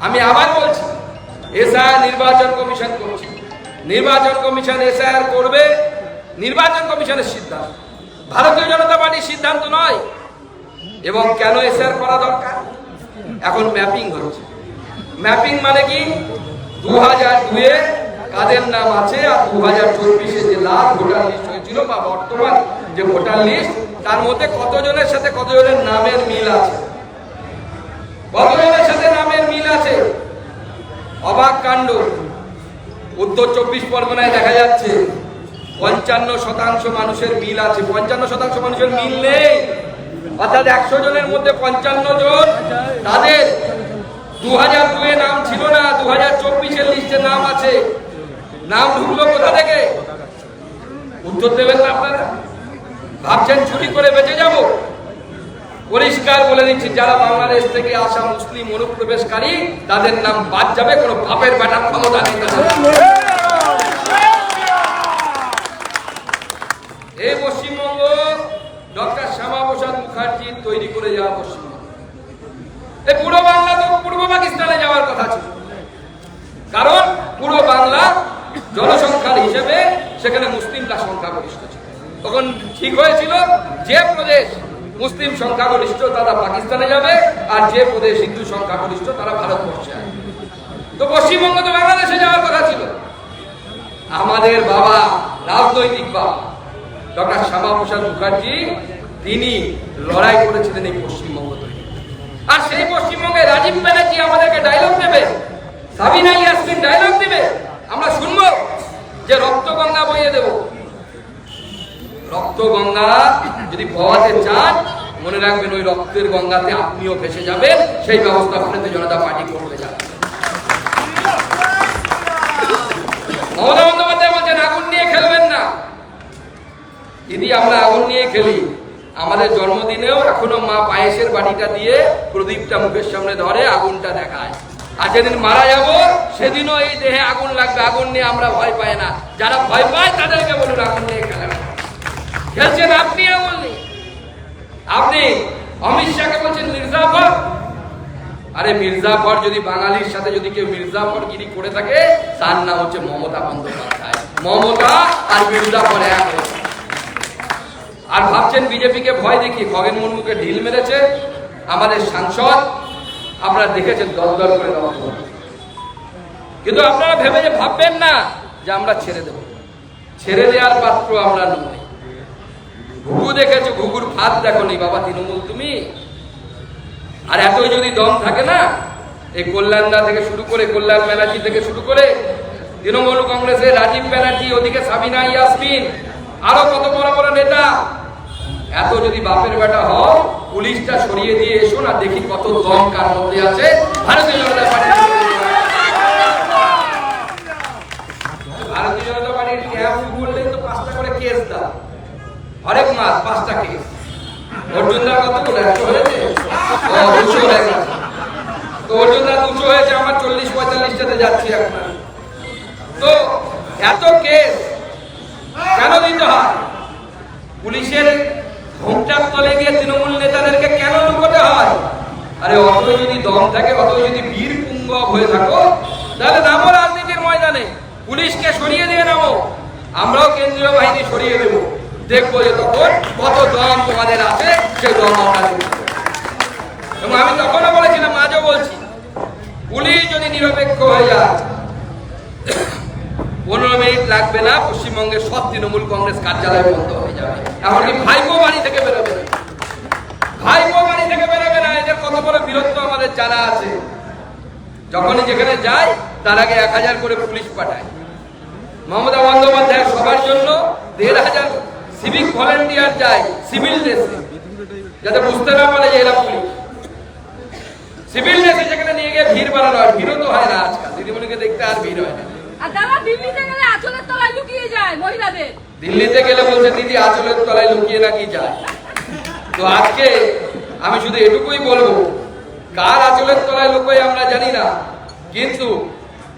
আমি আবার বলছি এসআইআর নির্বাচন কমিশন করছে। নির্বাচন কমিশন এসআইআর করবে, নির্বাচন কমিশনের সিদ্ধান্ত। ভারতীয় জনতা পার্টির সিদ্ধান্ত নয়। এবং কেন এসআইআর করা দরকার? এখন ম্যাপিং হচ্ছে। ম্যাপিং মানে কি? দু হাজার দুয়ে কাদের নাম আছে আর দু হাজার চব্বিশে যে লাস্ট ভোটার লিস্ট হয়েছিল বা বর্তমান যে ভোটার লিস্ট, তার মধ্যে কতজনের সাথে কতজনের নামের মিল আছে? কতজনের সাথে নামের মিল আছে অবাক কাণ্ড। উত্তর চব্বিশ পরগনায় দেখা যাচ্ছে, পঞ্চান্ন শতাংশ মানুষের মিল আছে। পঞ্চান্ন শতাংশ মানুষের মিল নেই। অর্থাৎ একশো জনের মধ্যে পঞ্চান্ন জন, তাদের দু হাজার দুয়ে নাম ছিল না দু হাজার চব্বিশের লিস্টে নাম আছে। নাম ঢুকলো কোথা থেকে? উত্তর দেবেন না আপনারা? ভাবছেন চুরি করে বেঁচে যাব? পরিষ্কার বলে দিচ্ছি, যারা বাংলাদেশ থেকে আসা মুসলিম অনুপ্রবেশকারী, তাদের নাম বাদ যাবে, কোনো বাপের বেটার ক্ষমতা নেই। এই পশ্চিমবঙ্গ ডক্টর শ্যামাপ্রসাদ মুখার্জি তৈরি করে যাওয়া পশ্চিমবঙ্গ। এই পুরো বাংলা তো পূর্ব পাকিস্তানে যাওয়ার কথা ছিল। কারণ পুরো বাংলা জনসংখ্যার হিসেবে সেখানে মুসলিমরা সংখ্যাগরিষ্ঠ ছিল। তখন ঠিক হয়েছিল যে প্রদেশ মুসলিম সংখ্যাগরিষ্ঠ তারা পাকিস্তানে যাবে, আর যে প্রদেশ হিন্দু সংখ্যাগরিষ্ঠ তারা ভারতবর্ষে আসবে। তো পশ্চিমবঙ্গ তো বাংলাদেশে যাওয়ার কথা ছিল। আমাদের বাবা রাজনৈতিক বাবা, ডক্টর শ্যামাপ্রসাদ মুখার্জি, তিনি লড়াই করেছিলেন এই পশ্চিমবঙ্গ তৈরি আর সেই পশ্চিমবঙ্গে রাজীব ব্যানার্জি আমাদেরকে ডায়লগ দেবে, সাবিনা ইয়াসমিন ডায়লগ দেবে। আমরা শুনব যে রক্ত গঙ্গা বইয়ে দেব। রক্ত গঙ্গা যদি বওয়াতে চান মনে রাখবেন ওই রক্তের গঙ্গাতে আপনিও ভেসে যাবেন, সেই ব্যবস্থা ভারতীয় জনতা পার্টি করতে যাবে মমতা বন্দ্যোপাধ্যায় বলছেন, আগুন নিয়ে খেলবেন না। দিদি, আমরা আগুন নিয়ে খেলি। আমাদের জন্মদিনেও এখনও মা পায়েসের বাটিটা দিয়ে প্রদীপটা মুখের সামনে ধরে আগুনটা দেখায়। আর যেদিন মারা যাব, সেদিনও এই দেহে আগুন লাগবে। আগুন নিয়ে আমরা ভয় পাই না। যারা ভয় পায়, তাদেরকে বলুন, আগুন নিয়ে খেলেন খেলছেন আপনি আগুন আপনি অমিত শাহকে বলছেন মির্জাফর? আরে মির্জাফর যদি বাঙালির সাথে যদি কেউ মির্জাফর গিরি করে থাকে, তার নাম হচ্ছে মমতা বন্দ্যোপাধ্যায়। মমতা আর মির্জাফর এক আর ভাবছেন বিজেপিকে ভয় দেখি খগেন মুর্মুকে ঢিল মেরেছে আমাদের সাংসদ। আপনারা দেখেছেন দল করে দেওয়া কিন্তু আপনারা ভেবে যে ভাববেন না যে আমরা ছেড়ে দেব। ছেড়ে দেওয়ার পাত্র আমরা ঘুঘু ফাঁদ দেখো নি বাবা তৃণমূল তুমি? আর এতই যদি দম থাকে না এই কল্যাণদা থেকে শুরু করে কল্যাণ ব্যানার্জি থেকে শুরু করে তৃণমূল কংগ্রেসের রাজীব ব্যানার্জি ওদিকে সাবিনা ইয়াসমিন আরও কত বড় বড় নেতা। এত যদি বাপের বেটা হও পুলিশটা সরিয়ে দিয়ে এসো না দেখি কত দম কার মধ্যে আছে। ভারতীয় জনতা পার্টি ভারতীয় জনতা পার্টির ক্যাম্প বললে তো পাঁচটা করে কেস দাও। হরেক মাস পাঁচটা কেস। অর্জুনদার কত করে একশো হয়েছে দুশো হয়ে অর্জুনদা দুশো হয়েছে আমার চল্লিশ পঁয়তাল্লিশটাতে যাচ্ছি এখন তো এত কেন দিতে হয় পুলিশের ঘোমটার তলে গিয়ে তৃণমূল নেতাদেরকে কেন লুকোতে হয় আরে অত যদি দম থাকে অত যদি বীর হয়ে থাকো তাহলে নামো রাজনীতির ময়দানে পুলিশকে সরিয়ে দিয়ে নামো। আমরাও কেন্দ্রীয় বাহিনী সরিয়ে দেব। দেখব যে তখন কত দম তোমাদের আছে, সেই দম আমরা এবং আমি তখনও বলেছিলাম, আজও বলছি পুলিশ যদি নিরপেক্ষ হয়ে যায়, পনেরো মিনিট লাগবে না, পশ্চিমবঙ্গের সব তৃণমূল কংগ্রেস কার্যালয় বন্ধ হয়ে যাবে। এমনকি ভাইপো বাড়ি থেকে বেরোবে না। ভাইপো বাড়ি থেকে বেরোবে না, এদের কত বড় বীরত্ব আমাদের জানা আছে। যখনই যেখানে যায়, তার আগে এক হাজার করে পুলিশ পাঠায়। মমতা বন্দ্যোপাধ্যায় সবার জন্য দেড় হাজার সিভিক ভলেন্টিয়ার যায় সিভিল ড্রেসে যাতে বুঝতে না পারে যে এরা পুলিশ। সিভিল ড্রেসে যেখানে নিয়ে গিয়ে ভিড় বাড়ানো হয় ভিড়ও তো হয় না আজকাল। দিদিমণিকে দেখতে আর ভিড় হয় না। আর দাদা দিল্লিতে গেলে আঁচলের তলায় লুকিয়ে যায় মহিলাদের। দিল্লিতে গেলে বলছে দিদি আঁচলের তলায় লুকিয়ে নাকি যায়? তো আজকে আমি শুধু এটুকুই বলব কার আঁচলের তলায় লুকোয় আমরা জানি না কিন্তু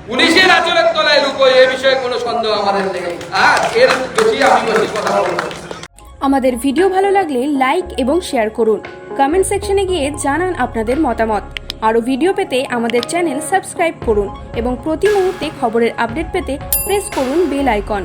পুলিশের তলায় লুকোয়, এ বিষয়ে কোনো সন্দেহ আমাদের নেই। আর এর বেশি আমি কথা বলব আমাদের ভিডিও ভালো লাগলে লাইক এবং শেয়ার করুন। কমেন্ট সেকশনে গিয়ে জানান আপনাদের মতামত। আরও ভিডিও পেতে আমাদের চ্যানেল সাবস্ক্রাইব করুন এবং প্রতি মুহূর্তে খবরের আপডেট পেতে প্রেস করুন বেল আইকন।